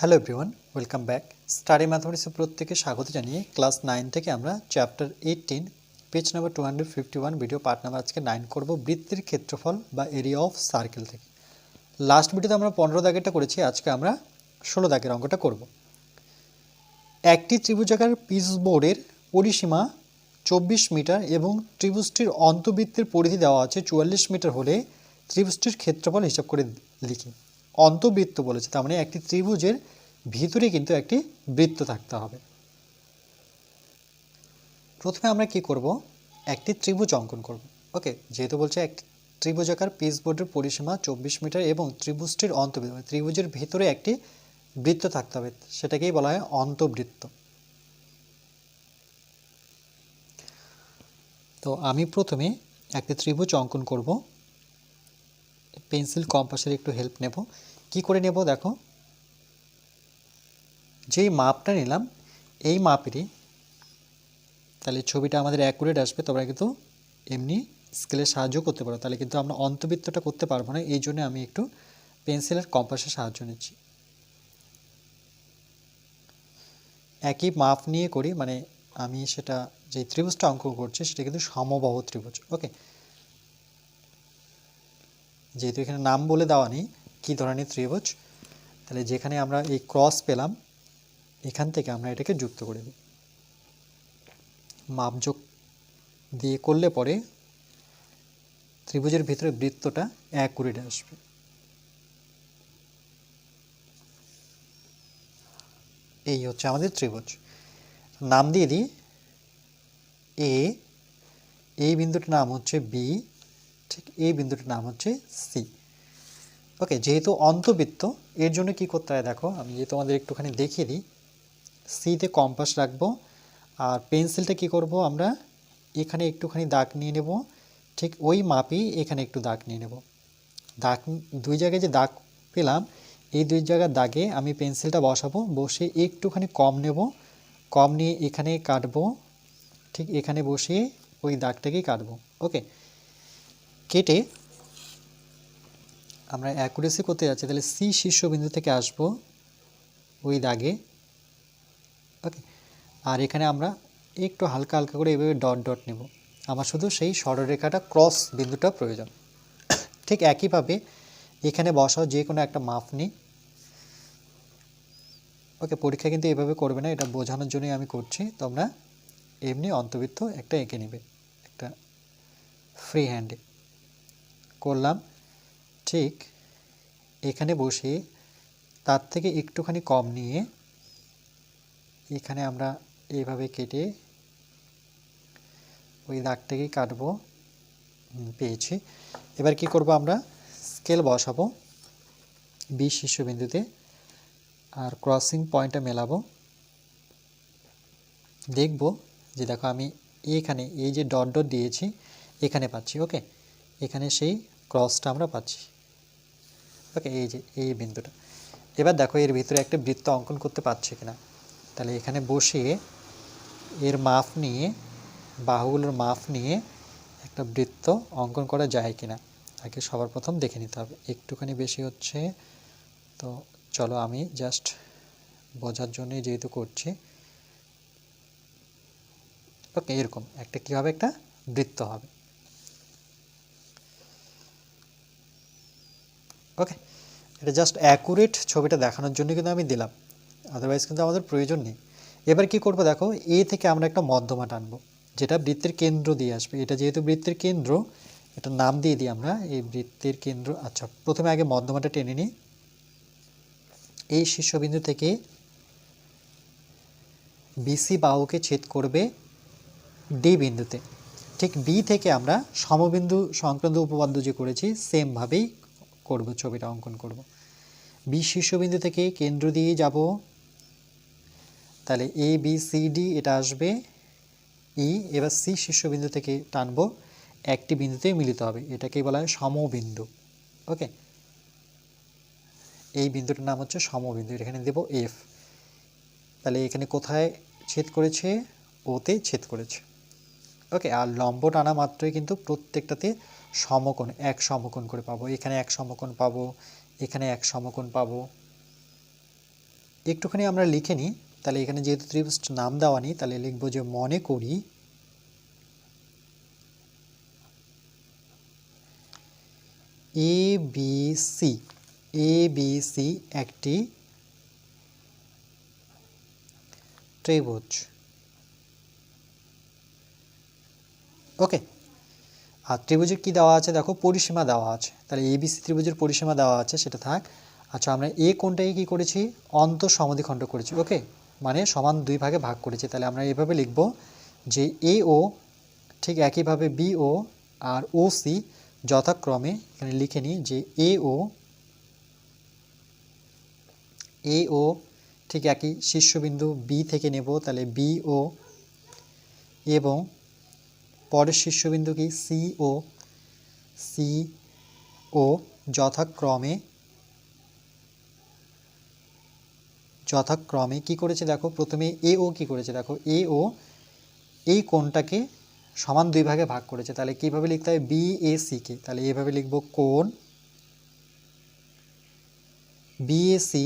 Hello everyone welcome back study ম্যাথমেটিক্সে প্রত্যেকে স্বাগত জানিয়ে ক্লাস নাইন থেকে আমরা chapter eighteen page number two hundred fifty one video part number আজকে নাইন করব বৃত্তির ক্ষেত্রফল বা এরিয়া অফ সার্কেল থেকে। লাস্ট ভিডিওতে আমরা পনেরো দাগেরটা করেছি, আজকে আমরা ষোলো দাগের অঙ্কটা করব। একটি ত্রিভুজাকার পিস বোর্ডের পরিসীমা চব্বিশ মিটার এবং ত্রিভুজটির অন্তবৃত্তের পরিধি দেওয়া আছে চুয়াল্লিশ মিটার হলে ত্রিভুজটির ক্ষেত্রফল হিসাব করে লিখি। অন্তবৃত্ত বলেছে, তার মানে একটি ত্রিভুজের ভিতরে কিন্তু একটি বৃত্ত থাকতে হবে। প্রথমে আমরা কি করব? একটি ত্রিভুজ অঙ্কন করব। ওকে যেহেতু বলছে একটি ত্রিভুজাকার পিস বোর্ডের পরিসীমা চব্বিশ মিটার এবং ত্রিভুজটির অন্তবৃত্ত মানে ত্রিভুজের ভিতরে একটি বৃত্ত থাকতে হবে, সেটাকেই বলা হয় অন্তবৃত্ত। তো আমি প্রথমে একটি ত্রিভুজ অঙ্কন করব। পেন্সিল কম্পাসের একটু হেল্প নেব। কি করে নেব দেখো? যেই মাপটা নিলাম, এই মাপেরই, তাহলে ছবিটা আমাদের অ্যাকুরেট আসবে, তোমরা কিন্তু এমনি স্কেলের সাহায্য করতে পারো। তাহলে কিন্তু আমরা অন্তবৃত্তটা করতে পারব না, এই জন্য আমি একটু পেন্সিলের কম্পাসের সাহায্য নিচ্ছি। একই মাপ নিয়ে করি মানে আমি সেটা যে ত্রিভুজটা অঙ্কন করছি, সেটা কিন্তু সমবাহু ত্রিভুজ, ওকে? যেহেতু এখানে নাম বলে দেওয়া নেই কী ধরনের ত্রিভুজ? তাহলে যেখানে আমরা এই ক্রস পেলাম, এখান থেকে আমরা এটাকে যুক্ত করে দিই। মাপযোগ দিয়ে করলে পরে ত্রিভুজের ভিতরে বৃত্তটা এক করে আসবে। এই হচ্ছে আমাদের ত্রিভুজ। নাম দিয়ে দিই এ এই বিন্দুটার নাম হচ্ছে বি ঠিক এই বিন্দুটার নাম হচ্ছে সি ওকে যেহেতু অন্তবৃত্ত এর জন্য কি করতে হয় দেখো, আমি যেহেতু তোমাদের একটুখানি দেখিয়ে দিই সিতে কম্পাস রাখব, আর পেন্সিলটা কি করব আমরা, এখানে একটুখানি দাগ নিয়ে নেব, ঠিক ওই মাপেই এখানে একটু দাগ নিয়ে নেব। দাগ, দুই জায়গায় যে দাগ পেলাম, এই দুই জায়গার দাগে আমি পেন্সিলটা বসাবো, বসে একটুখানি কম নেব, কম নিয়ে এখানে কাটবো, ঠিক এখানে বসিয়ে ওই দাগটাকেই কাটবো। ওকে কেটে আমরা অ্যাকুরেসি করতে যাচ্ছি, তাহলে সি শীর্ষবিন্দু থেকে আসব ওই দাগে ওকে আর এখানে আমরা একটু হালকা হালকা করে এভাবে ডট ডট নেব। আমার শুধু সেই সরলরেখাটা ক্রস বিন্দুটা প্রয়োজন। ঠিক একইভাবে এখানে বসাও যে কোনো একটা মাপ নিই ওকে পরীক্ষা কিন্তু এভাবে করবে না, এটা বোঝানোর জন্যই আমি করছি। তোমরা এমনি অন্তবৃত্ত একটা এঁকে নেবে, একটা ফ্রি হ্যান্ডে করলাম। ঠিক এখানে বসে, তার থেকে একটুখানি কম নিয়ে এখানে আমরা এইভাবে কেটে ওই দাগটাকেই কাটবো। পেয়েছি। এবার কি করব আমরা? স্কেল বসাবো। বি শীর্ষবিন্দুতে আর ক্রসিং পয়েন্টটা মেলাবো। দেখব যে দেখো আমি এখানে এই যে ডট ডট দিয়েছি, এখানে পাচ্ছি ওকে এখানে সেই ক্রসটা আমরা পাচ্ছি। ওকে এই যে, এই বিন্দুটা। এবার দেখো এর ভিতরে একটা বৃত্ত অঙ্কন করতে পারছে কিনা। তাহলে এখানে বসিয়ে এর মাপ নিয়ে, বাহুগুলোর মাপ নিয়ে একটা বৃত্ত অঙ্কন করা যায় কিনা, আগে সবার প্রথম দেখে নিতে হবে। একটুখানি বেশি হচ্ছে, তো চলো আমি জাস্ট বোঝার জন্যই যেহেতু করছি। ওকে, এরকম। একটা কী একটা বৃত্ত হবে। ওকে এটা জাস্ট অ্যাকুরেট ছবিটা দেখানোর জন্য কিন্তু আমি দিলাম। আদারওয়াইজ কিন্তু আমাদের প্রয়োজন নেই। এবার কি করব দেখো, এ থেকে আমরা একটা মধ্যমা টানবো যেটা বৃত্তের কেন্দ্র দিয়ে আসবে। এটা যেহেতু বৃত্তের কেন্দ্র এটা নাম দিয়ে দিই আমরা, এই বৃত্তের কেন্দ্র। আচ্ছা প্রথমে আগে মধ্যমাটা টেনে নিই। এই শীর্ষবিন্দু থেকে বিসি বাহুকে ছেদ করবে ডি বিন্দুতে। ঠিক বি থেকে আমরা সমবিন্দু সংক্রান্ত উপপাদ্য যে করেছি সেমভাবেই করব, ছবিটা অঙ্কন করব। বি শীর্ষবিন্দু থেকে কেন্দ্র দিয়ে যাব। তাহলে এ বি সি ডি এটা আসবে। ই এবার সি শীর্ষবিন্দু থেকে টানবো। একটি বিন্দুতেই মিলিত হবে। এটাকেই বলা হয় সমবিন্দু। ওকে? এই বিন্দুটার নাম হচ্ছে সমবিন্দু। এখানে দেব এফ তাহলে এখানে কোথায় ছেদ করেছে? ওতে ছেদ করেছে। ওকে আর লম্ব টানা মাত্রই কিন্তু প্রত্যেকটাতে সমকোণ, এক সমকোণ করে পাবো। এখানে এক সমকোণ পাবো, এখানে এক সমকোণ পাবো। একটুখানি আমরা লিখে নিই। তাহলে এখানে যেহেতু ত্রিভুজ নাম দেওয়া নেই, তাহলে লিখব যে মনে করি A B C A B C একটি ত্রিভুজ। ওকে আর ত্রিভুজের কি দেওয়া আছে? দেখো, পরিসীমা দেওয়া আছে। তাহলে এবিসি ত্রিভুজের পরিসীমা দেওয়া আছে, সেটা থাক। আচ্ছা আমরা এ কোনটাকে কি করেছি? অন্ত সমদ্বিখণ্ড করেছি ওকে মানে সমান দুই ভাগে ভাগ করেছি। তাহলে আমরা এভাবে লিখব যে এ ও ঠিক একইভাবে বি ও আর ও সি যথাক্রমে, এখানে লিখে নিই যে এ ও এ ও ঠিক একই শীর্ষবিন্দু বি থেকে নেব। তাহলে বি ও এবং পরের শীর্ষবিন্দু কি সি ও সি ও যথাক্রমে যথাক্রমে কি করেছে দেখো? প্রথমে এ ও কি করেছে দেখো? এ ও এই কোণটাকে সমান দুই ভাগে ভাগ করেছে। তাহলে কীভাবে লিখতে হবে বি এ সি কে তাহলে এভাবে লিখব কোণ সি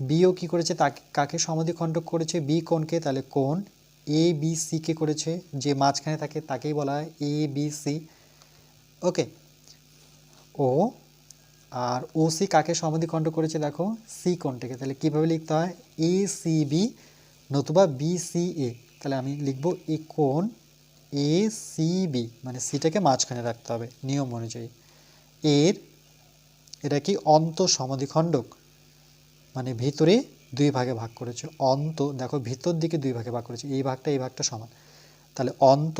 বিও কি করেছে? তাকে, কাকে সমদ্বিখণ্ডক করেছে? বি কোণকে। তাহলে কোণ এ বি সি কে করেছে, যে মাঝখানে থাকে তাকেই বলা হয় A B C okay O R O C কাকে সমদ্বিখণ্ড করেছে দেখো সি কোণটাকে। তাহলে কীভাবে লিখতে হয়? এ সি বি নতুবা বি সি এ তাহলে আমি লিখব এ কোণ এ মানে সিটাকে মাঝখানে রাখতে হবে নিয়ম অনুযায়ী। এর, এটা কি অন্ত সমদ্বিখণ্ডক মানে ভিতরে দুই ভাগে ভাগ করেছে। অন্ত দেখো ভিতর দিকে দুই ভাগে ভাগ করেছে এই ভাগটা এই ভাগটা সমান। তাহলে অন্ত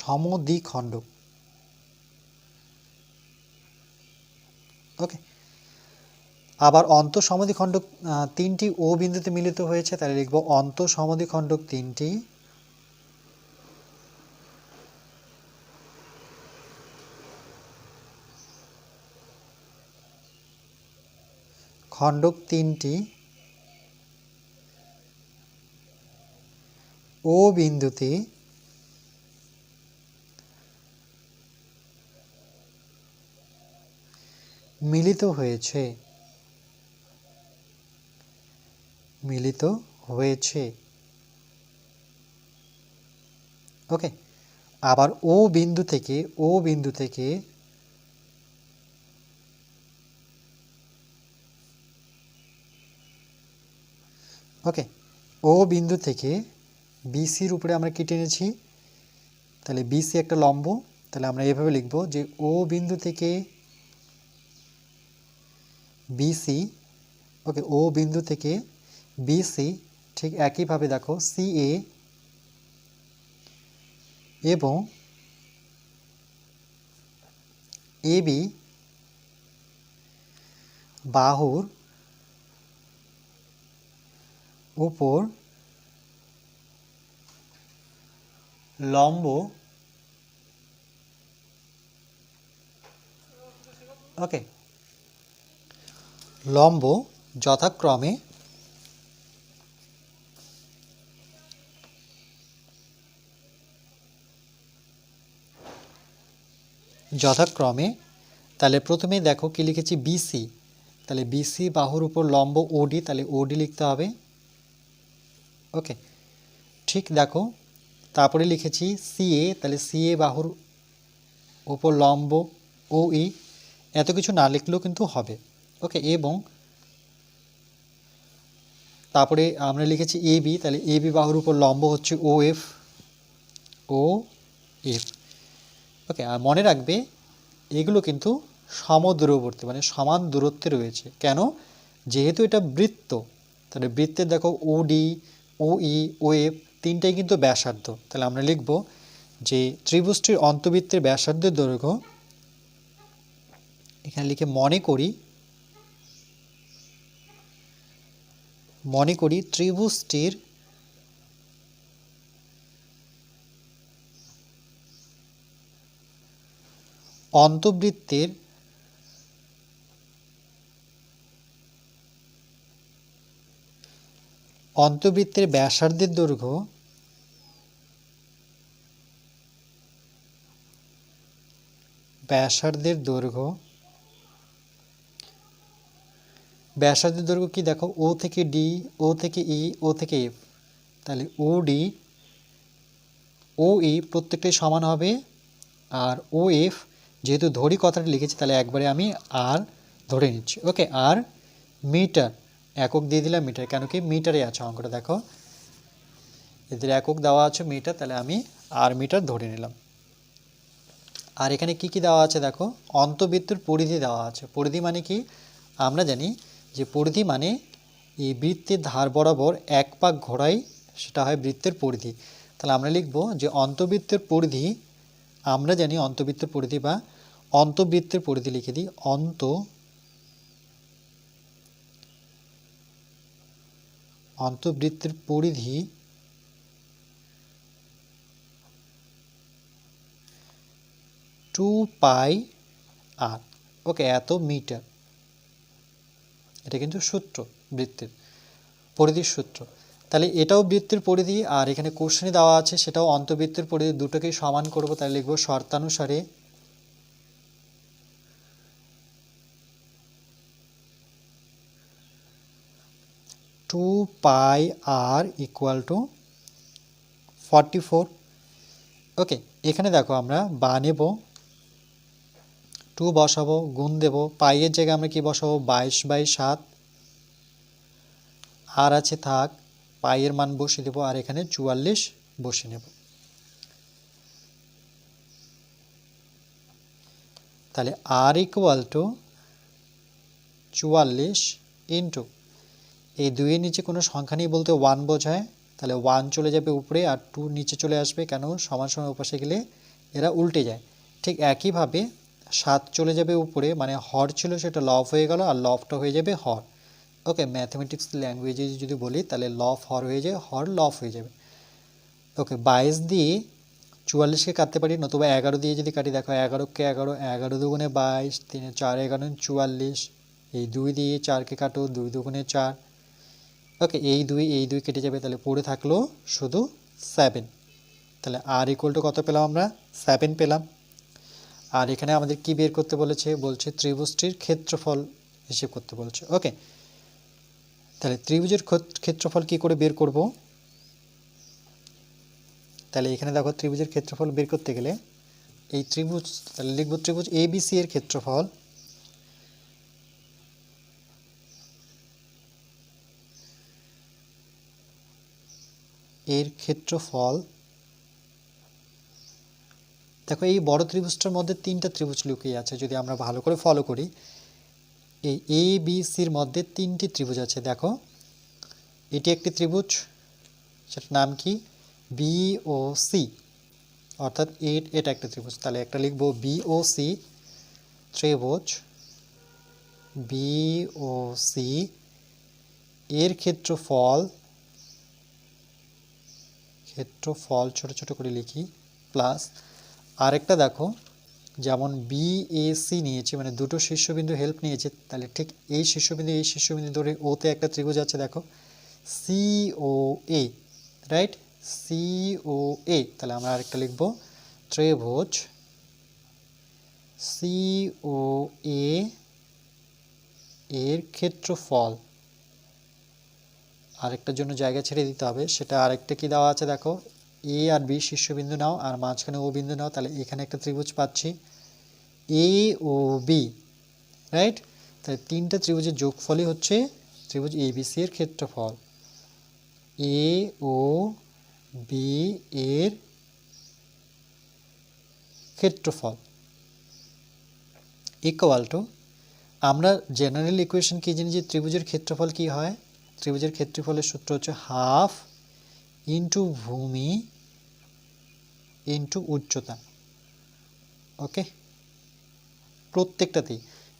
সমদ্বিখণ্ডক ওকে। আবার অন্ত সমদ্বিখণ্ডক আহ, তিনটি ও বিন্দুতে মিলিত হয়েছে তাহলে লিখব অন্ত সমদ্বিখণ্ডক তিনটি খণ্ডক তিনটি। ও বিন্দুতে মিলিত হয়েছে। মিলিত হয়েছে। ওকে, আবার ও বিন্দু থেকে, ও বিন্দু থেকে ওকে ও বিন্দু থেকে বিসির উপরে আমরা কেটে এনেছি তাহলে বিসি একটা লম্ব। তাহলে আমরা এভাবে লিখব যে ও বিন্দু থেকে বিসি ওকে ও বিন্দু থেকে বিসি ঠিক একইভাবে দেখো সি এ এবং এবি বাহুর উপর লম্ব ওকে লম্ব যথাক্রমে যথাক্রমে, তাহলে প্রথমে দেখো কি লিখেছি বিসি তাহলে বিসি বাহুর উপর লম্ব ওডি তাহলে ওডি লিখতে হবে। ওকে ঠিক দেখো, তারপরে লিখেছি সিএ তাহলে সিএ বাহুর উপর লম্ব ও ই এত কিছু না লিখলেও কিন্তু হবে। ওকে এবং তারপরে আমরা লিখেছি এ বি তাহলে এ বি বাহুর উপর লম্ব হচ্ছে ও এফ ও এফ ওকে আর মনে রাখবে, এগুলো কিন্তু সমদূরবর্তী মানে সমান দূরত্বে রয়েছে। কেন? যেহেতু এটা বৃত্ত, তাহলে বৃত্তের দেখো ও ডি ও ই ও এফ তিনটাই কিন্তু ব্যাসার্ধ। তাহলে আমরা লিখব যে ত্রিভুজটির অন্তবৃত্তের ব্যাসার্ধের দৈর্ঘ্য, এখানে লিখে মনে করি মনে করি ত্রিভুজটির অন্তবৃত্তের অন্তবৃত্তের ব্যাসার্ধের দৈর্ঘ্য ব্যাসার্ধের দৈর্ঘ্য ব্যাসার্ধের দৈর্ঘ্য কি? দেখো ও থেকে ডি ও থেকে ই ও থেকে এফ তাহলে ও ডি ও ই প্রত্যেকটাই সমান হবে, আর ও এফ যেহেতু ধরি কথাটা লিখেছি, তাহলে একবারে আমি আর ধরে নিচ্ছি। ওকে আর মিটার একক দিয়ে দিলাম মিটার। কেন কি? মিটারে আছে অঙ্কটা, দেখো। এদের একক দেওয়া আছে মিটার, তাহলে আমি আর মিটার ধরে নিলাম। আর এখানে কি কি দেওয়া আছে দেখো? অন্তবৃত্তর পরিধি দেওয়া আছে। পরিধি মানে কি? আমরা জানি যে পরিধি মানে এই বৃত্তের ধার বরাবর এক পাক ঘোরাই সেটা হয় বৃত্তের পরিধি। তাহলে আমরা লিখব যে অন্তবৃত্তের পরিধি, আমরা জানি অন্তবৃত্তের পরিধি বা অন্তবৃত্তের পরিধি লিখে দিই। অন্ত অন্তবৃত্তের পরিধি টু পাই আর। ওকে, এত মিটার। এটা কিন্তু সূত্র, বৃত্তের পরিধির সূত্র। তাহলে এটাও বৃত্তির পরিধি, আর এখানে কোশ্চেনে দেওয়া আছে, সেটাও অন্তবৃত্তের পরিধি, দুটোকেই সমান করব, তাহলে লিখব শর্তানুসারে two pi r equal to forty four okay এখানে দেখো আমরা বা নেব টু বসাবো, গুণ দেব পাইয়ের জায়গায় আমরা কি বসাবো? বাইশ বাই সাত। আর আছে, থাক পাইয়ের মান বসিয়ে দেবো, আর এখানে চুয়াল্লিশ বসিয়ে নেব। তাহলে আর ইকুয়াল টু চুয়াল্লিশ ইন্টু এই দুইয়ের নিচে কোনো সংখ্যা নেই বলতে ওয়ান বোঝায়। তাহলে ওয়ান চলে যাবে উপরে আর টু নিচে চলে আসবে কেন? সমান সমান উপাসে গেলে এরা উল্টে যায়। ঠিক একইভাবে সাত চলে যাবে উপরে মানে হর ছিল সেটা লফ হয়ে গেল আর লফটা হয়ে যাবে হর। ওকে ম্যাথমেটিক্স ল্যাঙ্গুয়েজে যদি বলি, তাহলে লফ হর হয়ে যায়, হর লফ হয়ে যাবে। ওকে বাইশ দিয়ে চুয়াল্লিশকে কাটতে পারি, নতুবা এগারো দিয়ে যদি কাটি, দেখো এগারোকে এগারো এগারো দুগুণে বাইশ, তিনে চার এগারো, চুয়াল্লিশ। এই দুই দিয়ে চারকে কাটো, দুই দুগুণে চার। ওকে, এই দুই এই দুই কেটে যাবে, তাহলে পড়ে থাকল শুধু সেভেন তাহলে আর ইকুয়াল কত পেলাম আমরা? সেভেন পেলাম। আর এখানে আমাদের কি বের করতে বলেছে? বলছে ত্রিভুজটির ক্ষেত্রফল হিসেব করতে বলছে। ওকে, তাহলে ত্রিভুজের ক্ষেত্রফল কি করে বের করব? তাহলে এখানে দেখো ত্রিভুজের ক্ষেত্রফল বের করতে গেলে এই ত্রিভুজ, তাহলে লিখব ত্রিভুজ এবিসি এর ক্ষেত্রফল এর ক্ষেত্রফল, দেখো এই বড় ত্রিভুজটার মধ্যে তিনটা ত্রিভুজ লুকিয়ে আছে, যদি আমরা ভালো করে ফলো করি, এই এ বি সির মধ্যে তিনটি ত্রিভুজ আছে, দেখো। এটি একটি ত্রিভুজ, সেটার নাম কি? বি ও সি অর্থাৎ এট এটা একটা ত্রিভুজ। তাহলে একটা লিখব বি ও সি ত্রিভুজ বি ও সি এর ক্ষেত্রফল ক্ষেত্রফল ছোট ছোট করে লিখি প্লাস আরেকটা দেখো, যেমন বি এ সি নিয়েছি মানে দুটো শীর্ষবিন্দু হেল্প নিয়েছে, তাহলে ঠিক এই শীর্ষবিন্দু এই শীর্ষবিন্দু ধরে ওতে একটা ত্রিভুজ আছে, দেখো C O A right C O A তাহলে আমরা আরেকটা লিখব, ত্রিভুজ সি ও এ এর ক্ষেত্রফল। আরেকটার জন্য জায়গা ছেড়ে দিতে হবে। সেটা আরেকটা কি দেওয়া আছে দেখো? এ আর বি শীর্ষবিন্দু নাও, আর মাঝখানে ও বিন্দু নাও, তাহলে এখানে একটা ত্রিভুজ পাচ্ছি। এ ও বি রাইট তাহলে তিনটা ত্রিভুজের যোগফলই হচ্ছে ত্রিভুজ এ বি সি এর ক্ষেত্রফল। এ ও বি এর ক্ষেত্রফল। ইকুয়াল টু আমরা জেনারেল ইকুয়েশন কি জানি যে ত্রিভুজের ক্ষেত্রফল কি হয়? ত্রিভুজের ক্ষেত্রফলের সূত্র হচ্ছে হাফ ইন্টু ভূমি ইন্টু উচ্চতা। ওকে? প্রত্যেকটাতেই।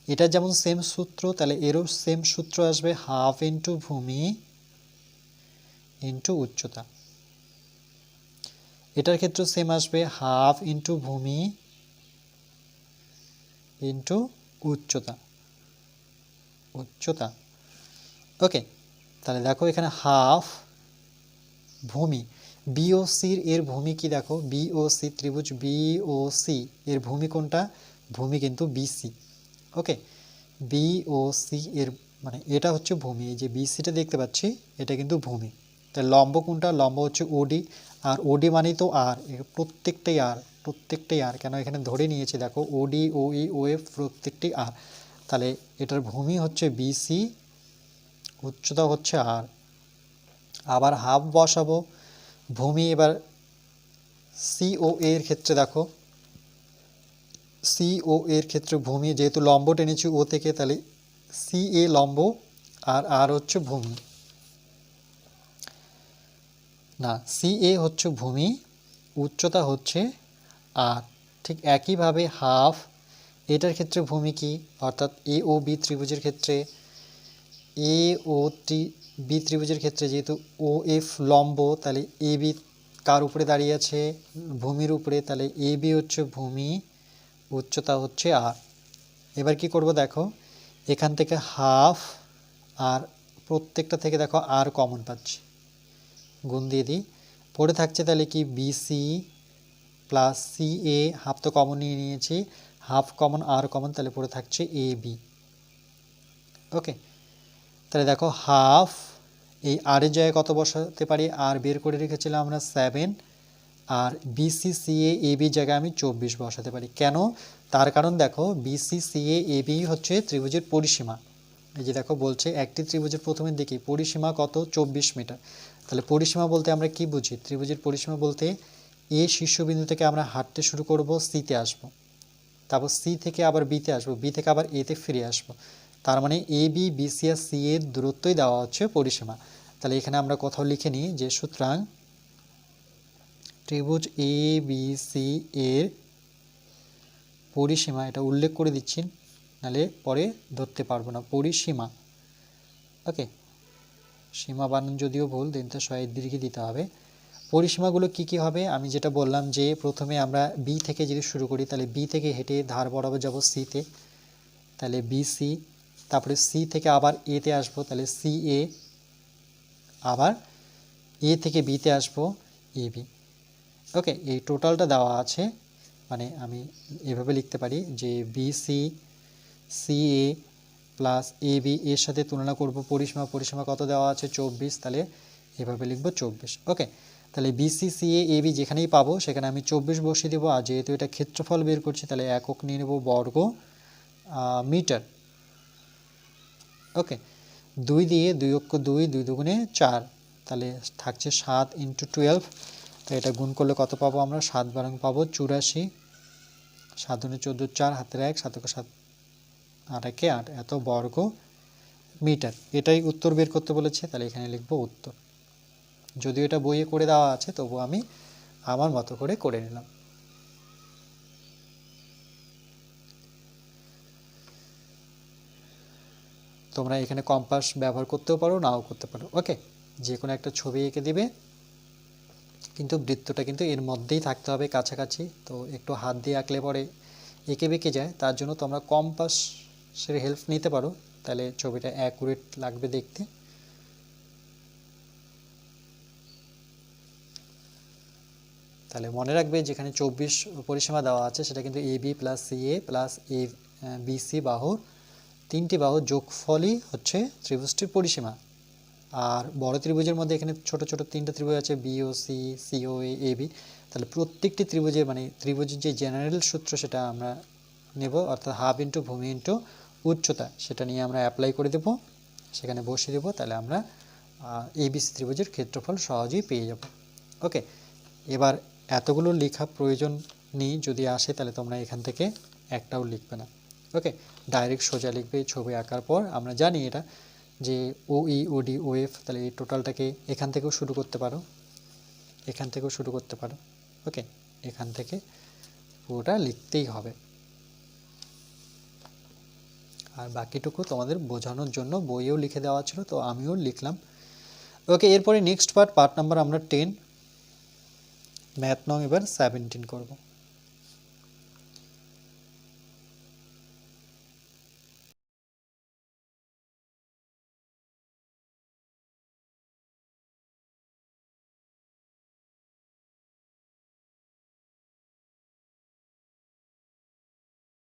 এটা যেমন সেম সূত্র, তাহলে এরও সেম সূত্র আসবে, হাফ ইন্টু ভূমি ইন্টু উচ্চতা। এটার ক্ষেত্রে সেম আসবে, হাফ ইন্টু ভূমি ইন্টু উচ্চতা। উচ্চতা। ওকে তাহলে দেখো এখানে হাফ ভূমি বিওসির এর ভূমি কি দেখো? বিওসি ত্রিভুজ বিওসি এর ভূমি কোনটা? ভূমি কিন্তু বিসি ওকে বিওসি এর মানে এটা হচ্ছে ভূমি, এই যে বিসিটা দেখতে পাচ্ছি, এটা কিন্তু ভূমি। তাই লম্ব কোনটা? লম্ব হচ্ছে ওডি আর ওডি মানেই তো আর প্রত্যেকটাই আর প্রত্যেকটাই আর কেন এখানে ধরে নিয়েছি দেখো ওডি ওই ও এফ প্রত্যেকটি আর তাহলে এটার ভূমি হচ্ছে বিসি উচ্চতা হচ্ছে আর। আবার হাফ বসাবো। ভূমি এবার সি ও এর ক্ষেত্রে দেখো। সি ও এর ক্ষেত্রে ভূমি, যেহেতু লম্ব টেনেছি ও থেকে, তাহলে সি এ লম্ব আর আর হচ্ছে ভূমি। না সি এ হচ্ছে ভূমি, উচ্চতা হচ্ছে আর ঠিক একইভাবে হাফ, এটার ক্ষেত্রে ভূমি কি? অর্থাৎ এ ও বি ত্রিভুজের ক্ষেত্রে এ ও বি ত্রিভুজের ক্ষেত্রে যেহেতু ও এফ লম্ব, তাহলে এ বি কার উপরে দাঁড়িয়ে আছে? ভূমির উপরে। তাহলে এ বি হচ্ছে ভূমি, উচ্চতা হচ্ছে আর এবার কি করব দেখো? এখান থেকে হাফ আর প্রত্যেকটা থেকে দেখো আর কমন পাচ্ছি। গুণ দিয়ে দিই। পড়ে থাকছে তাহলে কি? BC plus C A half তো কমন নিয়ে নিয়েছি। হাফ কমন আর কমন তাহলে পড়ে থাকছে এ বি ওকে তাহলে দেখো হাফ এই আর এর জায়গায় কত বসাতে পারি? আর বের করে রেখেছিলাম আমরা সেভেন আর বিসিসিএ এ বি জায়গায় আমি চব্বিশ বসাতে পারি। কেন? তার কারণ দেখো বিসিসিএ এ বি হচ্ছে ত্রিভুজের পরিসীমা। এই যে দেখো বলছে একটি ত্রিভুজের প্রথমের দিকে পরিসীমা কত? চব্বিশ মিটার। তাহলে পরিসীমা বলতে আমরা কি বুঝি? ত্রিভুজের পরিসীমা বলতে এ শীর্ষবিন্দু থেকে আমরা হাঁটতে শুরু করব সিতে আসব। তারপর সি থেকে আবার বিতে আসব বি থেকে আবার এতে ফিরে আসব। তার মানে এ বি বিসি আর সি এর দূরত্বই দেওয়া হচ্ছে পরিসীমা। তাহলে এখানে আমরা কোথাও লিখে নিই যে সুতরাং ত্রিভুজ এ বি সি এর পরিসীমা, এটা উল্লেখ করে দিচ্ছি নালে পরে ধরতে পারব না। পরিসীমা। ওকে। সীমা বানান যদিও ভুল দিনটা শয়ের দীর্ঘে দিতে হবে। পরিসীমাগুলো কি কি হবে? আমি যেটা বললাম যে প্রথমে আমরা বি থেকে যদি শুরু করি, তাহলে বি থেকে হেঁটে ধার বরাবর যাব সিতে তাহলে বি সি তারপরে সি থেকে আবার এতে আসব, তাহলে সি এ আবার এ থেকে বিতে আসব এ বি ওকে এই টোটালটা দেওয়া আছে মানে আমি এভাবে লিখতে পারি যে BC C C A plus A B এর সাথে তুলনা করব, পরিসীমা পরিসীমা কত দেওয়া আছে? চব্বিশ, তাহলে এভাবে লিখব চব্বিশ। ওকে তাহলে BC C A A B যেখানেই পাবো, সেখানে আমি চব্বিশ বসিয়ে দেবো, আর যেহেতু এটা ক্ষেত্রফল বের করছি, তাহলে একক নিয়ে নেব বর্গ মিটার। ওকে দুই দিয়ে দুই অক্ষ দুই দুই দুগুণে চার। তাহলে থাকছে সাত ইন্টু টুয়েলভ তো এটা গুণ করলে কত পাবো আমরা? সাত বারং পাবো চুরাশি। সাত দুনে চোদ্দ, চার, হাতের এক, সাত সাত, আট একে আট। এত বর্গ মিটার। এটাই উত্তর বের করতে বলেছে। তাহলে এখানে লিখব উত্তর। যদিও এটা বইয়ে করে দেওয়া আছে তবু আমি আমার মতো করে করে নিলাম। তোমরা এখানে কম্পাস ব্যবহার করতেও পারো, নাও করতে পারো। ওকে যে কোনো একটা ছবি এঁকে দিবে। কিন্তু বৃত্তটা কিন্তু এর মধ্যেই থাকতে হবে কাছাকাছি। তো একটু হাত দিয়ে আঁকলে পরে এঁকে বেঁকে যায়। তার জন্য তোমরা কম্পাসের হেল্প নিতে পারো। তাহলে ছবিটা অ্যাকুরেট লাগবে দেখতে। তাহলে মনে রাখবে যেখানে চব্বিশ পরিসীমা দেওয়া আছে, সেটা কিন্তু A B plus C A plus A BC বাহুর তিনটি বাহুর যোগফলই হচ্ছে ত্রিভুজটির পরিসীমা। আর বড় ত্রিভুজের মধ্যে এখানে ছোট ছোট তিনটা ত্রিভুজ আছে BO C CO A A B তাহলে প্রত্যেকটি ত্রিভুজের মানে ত্রিভুজের যে জেনারেল সূত্র সেটা আমরা নেব, অর্থাৎ হাফ ইন্টু ভূমি ইন্টু উচ্চতা সেটা নিয়ে আমরা অ্যাপ্লাই করে দেব। সেখানে বসিয়ে দেবো, তাহলে আমরা এবিসি ত্রিভুজের ক্ষেত্রফল সহজেই পেয়ে যাব। ওকে এবার এতগুলো লেখা প্রয়োজন নেই, যদি আসে তাহলে তোমরা এখান থেকে একটাও লিখবে না। ওকে ডাইরেক্ট সোজা লিখবে ছবি আঁকার পর আমরা জানি এটা যে ও ই ও ডি তাহলে এই টোটালটাকে এখান থেকেও শুরু করতে পারো। এখান থেকেও শুরু করতে পারো। ওকে এখান থেকে পুরোটা লিখতেই হবে। আর বাকিটুকু তোমাদের বোঝানোর জন্য বইয়েও লিখে দেওয়া ছিল, তো আমিও লিখলাম। ওকে এরপরে নেক্সট পার্ট পার্ট নাম্বার আমরা টেন ম্যাথ নং এবার সেভেন্টিন করব।